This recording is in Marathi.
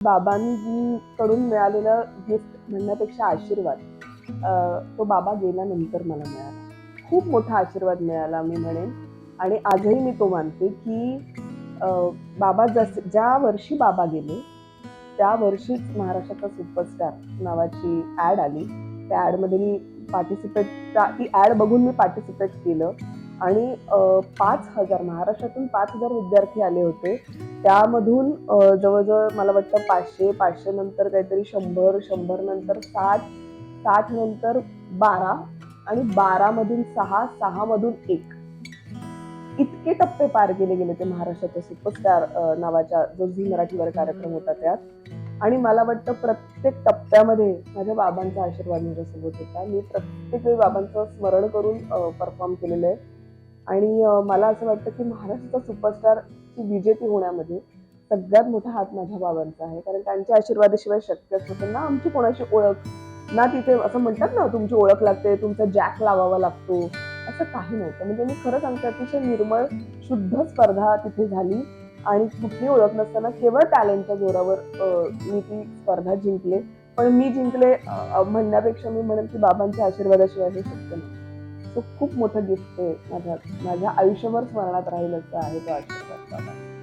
बाबांकडून मिळालेलं गिफ्ट म्हणण्यापेक्षा आशीर्वाद. तो बाबा गेल्यानंतर मला मिळाला. खूप मोठा आशीर्वाद मिळाला मी म्हणेन. आणि आजही मी तो मानते की बाबा जस ज्या वर्षी बाबा गेले त्या वर्षीच महाराष्ट्राचा सुपरस्टार नावाची ॲड आली. त्या ॲडमध्ये मी पार्टिसिपेट ती ॲड बघून मी पार्टिसिपेट केलं. आणि पाच हजार महाराष्ट्रातून पाच हजार विद्यार्थी आले होते. त्यामधून जवळजवळ मला वाटतं पाचशे पाचशे नंतर काहीतरी शंभर शंभर नंतर साठ साठ नंतर बारा आणि बारा मधून सहा सहा मधून एक. इतके टप्पे पार केले गेले ते महाराष्ट्राच्या सुपरस्टार नावाच्या जो झी मराठीवर कार्यक्रम होता त्यात. आणि मला वाटतं प्रत्येक टप्प्यामध्ये माझ्या बाबांचा आशीर्वाद माझ्यासोबत होता. मी प्रत्येक वेळी बाबांचं स्मरण करून परफॉर्म केलेलं आहे. आणि मला असं वाटतं की महाराष्ट्राचा सुपरस्टारची विजेती होण्यामध्ये सगळ्यात मोठा हात माझ्या बाबांचा आहे. कारण त्यांच्या आशीर्वादाशिवाय शक्यच होतं ना आमची कोणाची ओळख ना तिथे असं म्हणतात ना तुमची ओळख लागते तुमचा जॅक लावावा लागतो असं काही नव्हतं. म्हणजे मी खरं सांगते अतिशय निर्मळ शुद्ध स्पर्धा तिथे झाली. आणि कुठली ओळख नसताना केवळ टॅलेंटच्या जोरावर मी ती स्पर्धा जिंकले. पण मी जिंकले म्हणण्यापेक्षा मी म्हणेन की बाबांच्या आशीर्वादाशिवाय हे शक्य नाही तो खूप मोठं गिफ्ट आहे. माझ्या माझ्या आयुष्यभर स्मरणात राहील असं आहे तो आशीर्वाद.